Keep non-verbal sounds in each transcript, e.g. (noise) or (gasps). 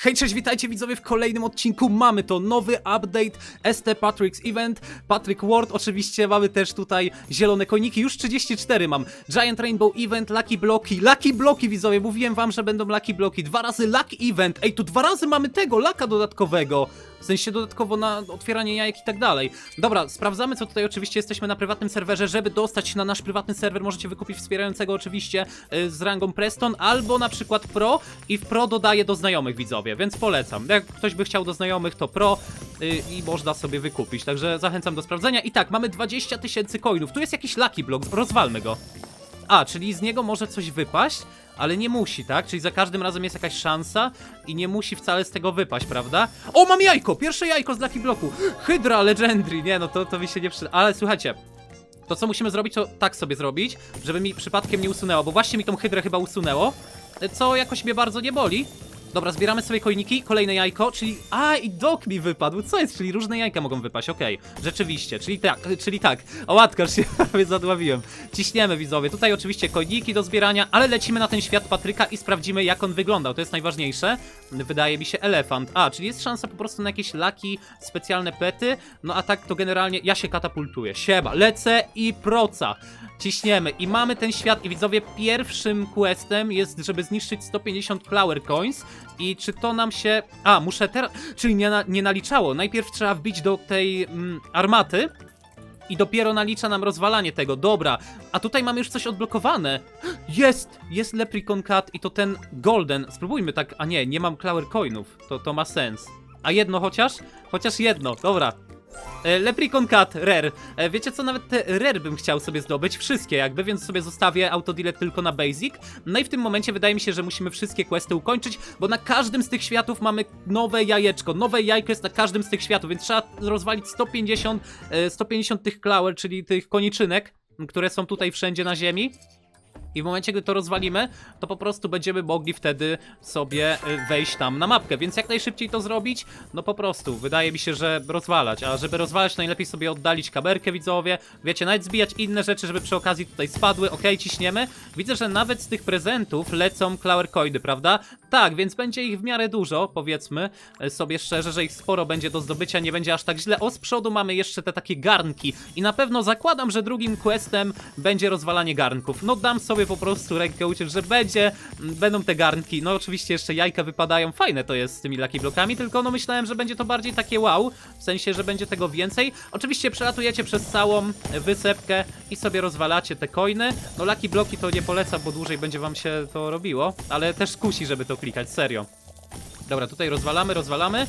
Hej, cześć, witajcie widzowie w kolejnym odcinku. Mamy to nowy update ST Patrick's Event, Patrick Ward. Oczywiście mamy też tutaj zielone koniki. Już 34 mam. Giant Rainbow Event, Lucky Bloki. Lucky Bloki widzowie, mówiłem wam, że będą Lucky Bloki. Dwa razy Luck Event. Ej, tu dwa razy mamy tego, laka dodatkowego. W sensie dodatkowo na otwieranie jajek i tak dalej. Dobra, sprawdzamy co tutaj oczywiście jesteśmy na prywatnym serwerze. Żeby dostać się na nasz prywatny serwer możecie wykupić wspierającego oczywiście y, z rangą Preston albo na przykład Pro i w Pro dodaje do znajomych widzowie, więc polecam. Jak ktoś by chciał do znajomych to Pro y, i można sobie wykupić, także zachęcam do sprawdzenia. I tak, mamy 20 tysięcy coinów. Tu jest jakiś Lucky Block, rozwalmy go. A, czyli z niego może coś wypaść, ale nie musi, tak? Czyli za każdym razem jest jakaś szansa i nie musi wcale z tego wypaść, prawda? O, mam jajko! Pierwsze jajko z Lucky Blocku! Hydra Legendary! Nie, no to, to mi się nie przyda. Ale słuchajcie, to co musimy zrobić, to tak sobie zrobić, żeby mi przypadkiem nie usunęło, bo właśnie mi tą hydrę chyba usunęło, co jakoś mnie bardzo nie boli. Dobra, zbieramy sobie kojniki, kolejne jajko, czyli... A, i dog mi wypadł, co jest? Czyli różne jajka mogą wypaść, okej. Rzeczywiście, czyli tak, czyli tak. O, łatkarz (laughs) się prawie zadławiłem. Ciśniemy, widzowie. Tutaj oczywiście kojniki do zbierania, ale lecimy na ten świat Patryka i sprawdzimy, jak on wyglądał. To jest najważniejsze. Wydaje mi się elefant. A, czyli jest szansa po prostu na jakieś laki, specjalne pety. No a tak to generalnie ja się katapultuję. Siema, lecę i proca. Ciśniemy i mamy ten świat i widzowie pierwszym questem jest, żeby zniszczyć 150 flower coins i czy to nam się... A, muszę teraz... Czyli nie, na... nie naliczało. Najpierw trzeba wbić do tej mm, armaty i dopiero nalicza nam rozwalanie tego. Dobra, a tutaj mamy już coś odblokowane. Jest! Jest Leprechaun Cat i to ten golden. Spróbujmy tak... A nie, nie mam flower coinów. To, to ma sens. A jedno chociaż? Chociaż jedno, dobra. E, Leprechaun Cat, Rare. E, Wiecie co, nawet te Rare bym chciał sobie zdobyć, wszystkie jakby, więc sobie zostawię autodilet tylko na Basic. No i w tym momencie wydaje mi się, że musimy wszystkie questy ukończyć, bo na każdym z tych światów mamy nowe jajeczko. Nowe jajko jest na każdym z tych światów, więc trzeba rozwalić 150, e, 150 tych klawer, czyli tych koniczynek, które są tutaj wszędzie na ziemi. I w momencie, gdy to rozwalimy, to po prostu będziemy mogli wtedy sobie y, wejść tam na mapkę. Więc jak najszybciej to zrobić? No po prostu, wydaje mi się, że rozwalać. A żeby rozwalać, najlepiej sobie oddalić kamerkę, widzowie. Wiecie, nawet zbijać inne rzeczy, żeby przy okazji tutaj spadły. Ok, ciśniemy. Widzę, że nawet z tych prezentów lecą flower coiny, prawda? Tak, więc będzie ich w miarę dużo, powiedzmy y, sobie szczerze, że ich sporo będzie do zdobycia, nie będzie aż tak źle. O, z przodu mamy jeszcze te takie garnki. I na pewno zakładam, że drugim questem będzie rozwalanie garnków. No dam sobie po prostu rękę uciąć, że będzie, m, będą te garnki. No oczywiście jeszcze jajka wypadają, fajne to jest z tymi Lucky Blokami, tylko no myślałem, że będzie to bardziej takie wow, w sensie, że będzie tego więcej. Oczywiście przelatujecie przez całą wysepkę i sobie rozwalacie te coiny. No Lucky Bloki to nie polecam, bo dłużej będzie wam się to robiło, ale też kusi, żeby to klikać, serio. Dobra, tutaj rozwalamy, rozwalamy.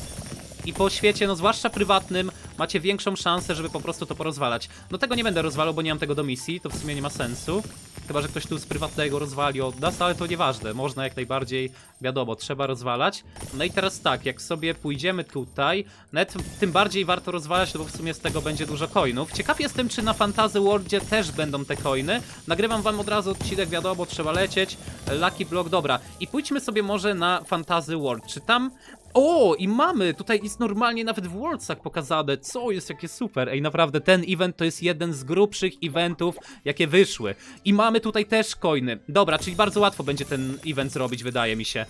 I po świecie, no zwłaszcza prywatnym, macie większą szansę, żeby po prostu to porozwalać. No tego nie będę rozwalał, bo nie mam tego do misji, to w sumie nie ma sensu. Chyba, że ktoś tu z prywatnego rozwali od nas, ale to nieważne, można jak najbardziej, wiadomo, trzeba rozwalać. No i teraz tak, jak sobie pójdziemy tutaj, net tym bardziej warto rozwalać, no bo w sumie z tego będzie dużo coinów. Ciekaw jestem, czy na Fantasy Worldzie też będą te coiny. Nagrywam wam od razu odcinek, wiadomo, trzeba lecieć. Lucky Block, dobra. I pójdźmy sobie może na Fantasy World. Czy tam o, i mamy! Tutaj jest normalnie nawet w Worldsach pokazane, co jest jakie super. Ej, naprawdę, ten event to jest jeden z grubszych eventów, jakie wyszły. I mamy tutaj też coiny. Dobra, czyli bardzo łatwo będzie ten event zrobić, wydaje mi się.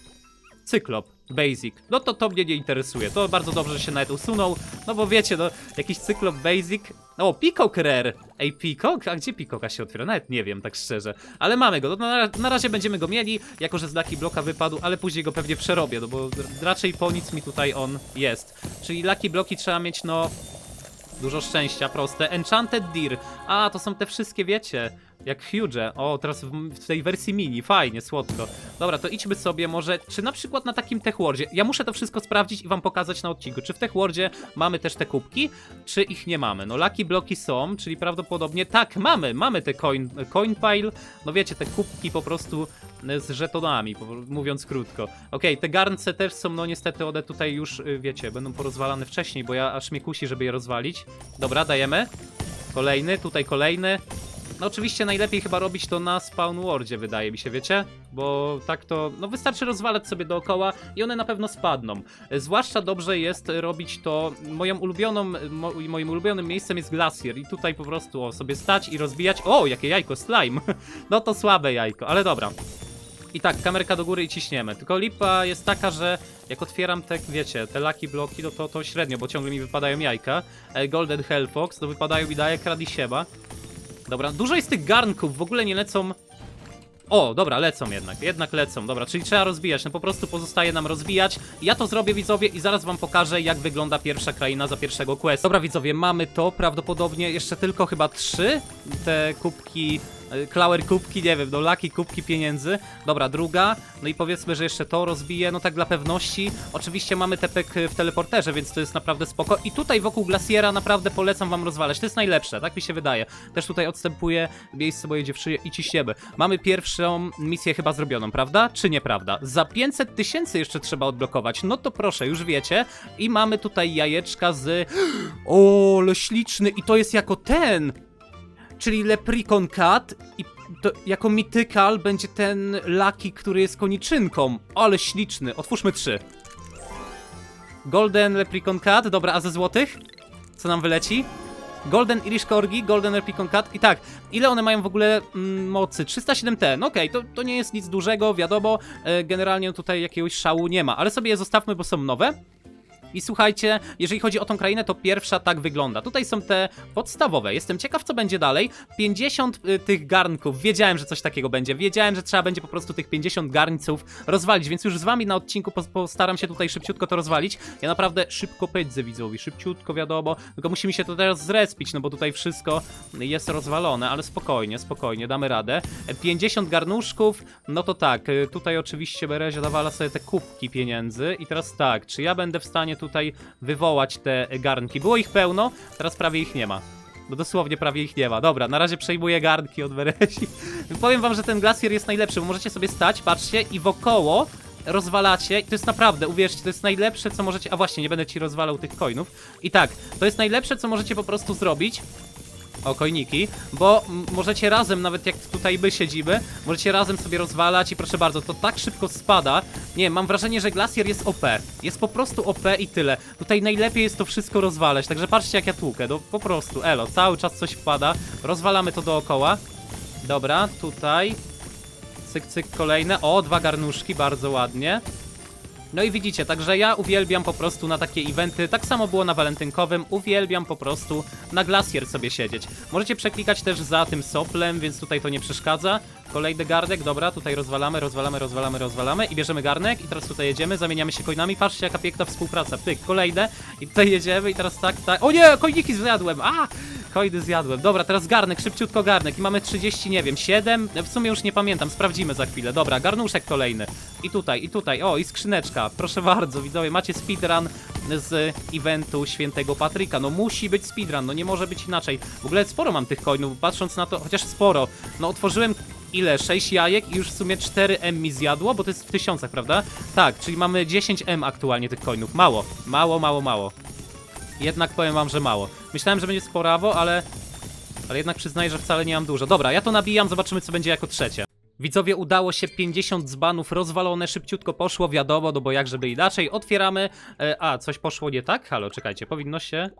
Cyklop, Basic. No to to mnie nie interesuje. To bardzo dobrze, że się nawet usunął. No bo wiecie, no, jakiś Cyklop Basic. O, Peacock Rare. Ej, Peacock? A gdzie Peacocka się otwiera? Nawet nie wiem, tak szczerze. Ale mamy go. No, na, na razie będziemy go mieli, jako że z Lucky Bloka wypadł, ale później go pewnie przerobię, no bo raczej po nic mi tutaj on jest. Czyli Lucky Bloki trzeba mieć, no, Dużo szczęścia, proste. Enchanted Deer. A, to są te wszystkie, wiecie, jak huge. O, teraz w, w tej wersji mini. Fajnie, słodko. Dobra, to idźmy sobie może, czy na przykład na takim TechWordzie. Ja muszę to wszystko sprawdzić i wam pokazać na odcinku. Czy w TechWordzie mamy też te kubki, czy ich nie mamy? No, Lucky Bloki są, czyli prawdopodobnie tak, mamy, mamy te coin, coin pile. No wiecie, te kubki po prostu e, z żetonami, mówiąc krótko. Okej, te garnce też są, no niestety one tutaj już, y, wiecie, będą porozwalane wcześniej, bo ja aż mnie kusi, żeby je rozwalić. Dobra, dajemy. Kolejny, tutaj kolejny. No oczywiście najlepiej chyba robić to na Spawn Worldzie, wydaje mi się, wiecie? Bo tak to, no wystarczy rozwalać sobie dookoła i one na pewno spadną. Zwłaszcza dobrze jest robić to, moją ulubioną, mo, moim ulubionym miejscem jest Glacier i tutaj po prostu o, sobie stać i rozbijać. O, jakie jajko, slime! (laughs) No to słabe jajko, ale dobra. I tak, kamerka do góry i ciśniemy. Tylko lipa jest taka, że jak otwieram te, wiecie, te laki bloki, no to, to średnio, bo ciągle mi wypadają jajka. E, Golden Hellfox, to wypadają mi daje Krad i Sieba. Dobra, dużo jest tych garnków, w ogóle nie lecą... O, dobra, lecą jednak, jednak lecą, dobra, czyli trzeba rozbijać, no po prostu pozostaje nam rozbijać. Ja to zrobię, widzowie, i zaraz wam pokażę, jak wygląda pierwsza kraina za pierwszego quest. Dobra, widzowie, mamy to, prawdopodobnie jeszcze tylko chyba trzy te kubki, Klauer kubki, nie wiem, no laki kubki pieniędzy. Dobra, druga, no i powiedzmy, że jeszcze to rozbiję, no tak dla pewności. Oczywiście mamy tepek w teleporterze, więc to jest naprawdę spoko. I tutaj wokół Glaciera naprawdę polecam wam rozwalać, to jest najlepsze, tak mi się wydaje. Też tutaj odstępuję miejsce moje dziewczyny i ciśniemy. Mamy pierwszą misję chyba zrobioną, prawda? Czy nieprawda? Za 500 tysięcy jeszcze trzeba odblokować, no to proszę, już wiecie. I mamy tutaj jajeczka z... (gasps) O, ale śliczny i to jest jako ten! Czyli Leprechaun Cat i to jako mitykal będzie ten Lucky, który jest koniczynką. Ale śliczny. Otwórzmy trzy. Golden Leprechaun Cat, dobra, a ze złotych? Co nam wyleci? Golden Irish Corgi, Golden Leprechaun Cat i tak, ile one mają w ogóle mm, mocy? 307T, no okej, to, to nie jest nic dużego, wiadomo, e, generalnie tutaj jakiegoś szału nie ma, ale sobie je zostawmy, bo są nowe. I słuchajcie, jeżeli chodzi o tą krainę, to pierwsza tak wygląda. Tutaj są te podstawowe. Jestem ciekaw, co będzie dalej. 50 y, tych garnków. Wiedziałem, że coś takiego będzie. Wiedziałem, że trzeba będzie po prostu tych 50 garnców rozwalić, więc już z wami na odcinku pos- postaram się tutaj szybciutko to rozwalić. Ja naprawdę szybko pędzę widzowi, szybciutko wiadomo. Tylko musi mi się to teraz zrespić, no bo tutaj wszystko jest rozwalone, ale spokojnie, spokojnie, damy radę. E, 50 garnuszków, no to tak, y, tutaj oczywiście Berezia dawała sobie te kubki pieniędzy i teraz tak, czy ja będę w stanie tutaj wywołać te garnki? Było ich pełno, teraz prawie ich nie ma. No dosłownie prawie ich nie ma. Dobra, na razie przejmuję garnki od Berezi. (laughs) Powiem wam, że ten glacier jest najlepszy, bo możecie sobie stać, patrzcie i wokoło rozwalacie to jest naprawdę, uwierzcie, to jest najlepsze, co możecie... A właśnie, nie będę ci rozwalał tych coinów. I tak, to jest najlepsze, co możecie po prostu zrobić. O, kojniki, bo możecie razem, nawet jak tutaj my siedzimy, możecie razem sobie rozwalać i proszę bardzo, to tak szybko spada. Nie, mam wrażenie, że Glacier jest OP. Jest po prostu OP i tyle. Tutaj najlepiej jest to wszystko rozwalać, także patrzcie jak ja tłukę, no po prostu, elo, cały czas coś wpada. Rozwalamy to dookoła. Dobra, tutaj. Cyk, cyk, kolejne. O, dwa garnuszki, bardzo ładnie. No i widzicie, także ja uwielbiam po prostu na takie eventy, tak samo było na walentynkowym, uwielbiam po prostu na Glacier sobie siedzieć. Możecie przeklikać też za tym soplem, więc tutaj to nie przeszkadza. Kolejny garnek, dobra, tutaj rozwalamy, rozwalamy, rozwalamy, rozwalamy i bierzemy garnek i teraz tutaj jedziemy, zamieniamy się coinami, patrzcie jaka piękna współpraca, pyk, kolejne i tutaj jedziemy i teraz tak, tak, o nie, coiniki zjadłem, a! Coiny zjadłem, dobra, teraz garnek, szybciutko garnek. I mamy 30, nie wiem, 7, w sumie już nie pamiętam, sprawdzimy za chwilę, dobra, garnuszek kolejny. I tutaj, i tutaj, o i skrzyneczka, proszę bardzo, widzowie, macie speedrun z eventu Świętego Patryka, no musi być speedrun, no nie może być inaczej, w ogóle sporo mam tych coinów, patrząc na to, chociaż sporo, no otworzyłem ile? 6 jajek i już w sumie 4M mi zjadło, bo to jest w tysiącach, prawda? Tak, czyli mamy 10M aktualnie tych coinów. Mało, mało, mało, mało. Jednak powiem wam, że mało. Myślałem, że będzie sporawo, ale... Ale jednak przyznaję, że wcale nie mam dużo. Dobra, ja to nabijam, zobaczymy co będzie jako trzecie. Widzowie, udało się 50 dzbanów rozwalone, szybciutko poszło, wiadomo, no bo jak żeby inaczej. Otwieramy. E, a, coś poszło nie tak? Halo, czekajcie, powinno się...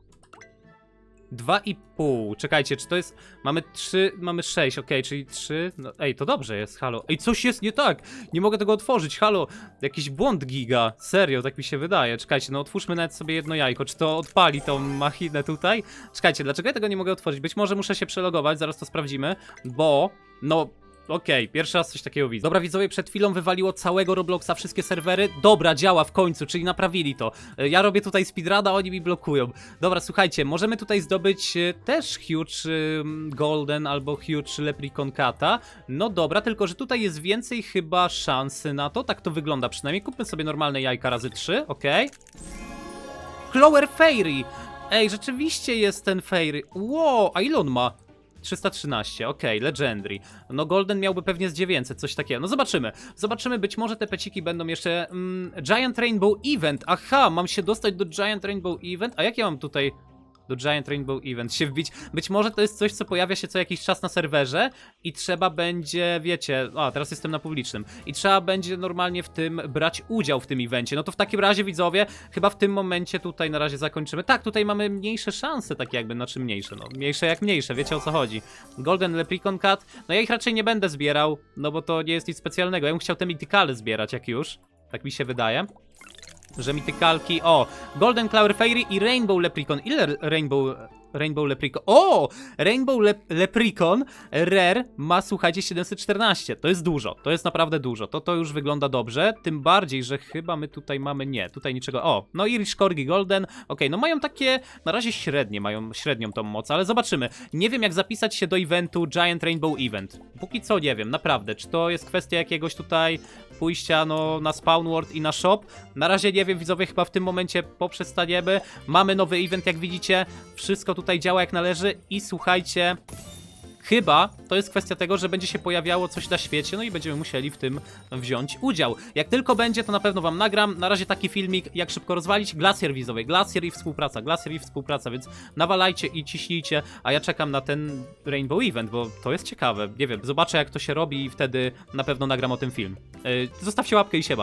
Dwa i pół. Czekajcie, czy to jest. Mamy trzy, mamy sześć, okej, czyli trzy. No, ej, to dobrze jest, halo. Ej, coś jest nie tak. Nie mogę tego otworzyć, halo. Jakiś błąd giga. Serio, tak mi się wydaje. Czekajcie, no otwórzmy nawet sobie jedno jajko. Czy to odpali tą machinę tutaj? Czekajcie, dlaczego ja tego nie mogę otworzyć? Być może muszę się przelogować, zaraz to sprawdzimy, bo. No, Okej, pierwszy raz coś takiego widzę. Dobra, widzowie, przed chwilą wywaliło całego Robloxa, wszystkie serwery. Dobra, działa w końcu, czyli naprawili to. E, Ja robię tutaj speedruna, oni mi blokują. Dobra, słuchajcie, możemy tutaj zdobyć e, też huge ym, golden albo huge leprechaun cata. No dobra, tylko że tutaj jest więcej chyba szansy na to, tak to wygląda przynajmniej. Kupmy sobie normalne jajka razy 3, okej. Clower Fairy! Ej, rzeczywiście jest ten Fairy. Wow, a ile on ma? 313, okej, Legendary. No Golden miałby pewnie z 900, coś takiego. No zobaczymy. Zobaczymy, być może te peciki będą jeszcze... Mm, Giant Rainbow Event, aha, mam się dostać do Giant Rainbow Event, a jak ja mam tutaj... do Giant Rainbow Event się wbić. Być może to jest coś, co pojawia się co jakiś czas na serwerze i trzeba będzie, wiecie, a teraz jestem na publicznym, i trzeba będzie normalnie w tym brać udział w tym evencie. No to w takim razie, widzowie, chyba w tym momencie tutaj na razie zakończymy. Tak, tutaj mamy mniejsze szanse, tak jakby, znaczy mniejsze, no, mniejsze jak mniejsze, wiecie o co chodzi. Golden Leprechaun Cat, no ja ich raczej nie będę zbierał, no bo to nie jest nic specjalnego. Ja bym chciał te mitykale zbierać, jak już, tak mi się wydaje że mitykalki. O! Golden Clower Fairy i Rainbow Leprechaun. Ile Rainbow. Rainbow Leprechaun. O! Rainbow Le Leprechaun Rare ma, słuchajcie, 714. To jest dużo. To jest naprawdę dużo. To to już wygląda dobrze. Tym bardziej, że chyba my tutaj mamy. Nie, tutaj niczego. O! No i Rich Corgi Golden. Okej, no mają takie. Na razie średnie, mają średnią tą moc, ale zobaczymy. Nie wiem, jak zapisać się do eventu Giant Rainbow Event. Póki co nie wiem, naprawdę. Czy to jest kwestia jakiegoś tutaj pójścia no, na Spawn World i na shop. Na razie nie wiem, widzowie, chyba w tym momencie poprzestaniemy. Mamy nowy event, jak widzicie. Wszystko tutaj działa jak należy i słuchajcie, Chyba to jest kwestia tego, że będzie się pojawiało coś na świecie, no i będziemy musieli w tym wziąć udział. Jak tylko będzie, to na pewno wam nagram. Na razie taki filmik, jak szybko rozwalić. Glacier wizowy, Glacier i współpraca, Glacier i współpraca, więc nawalajcie i ciśnijcie, a ja czekam na ten Rainbow Event, bo to jest ciekawe. Nie wiem, zobaczę jak to się robi i wtedy na pewno nagram o tym film. Yy, zostawcie łapkę i siema.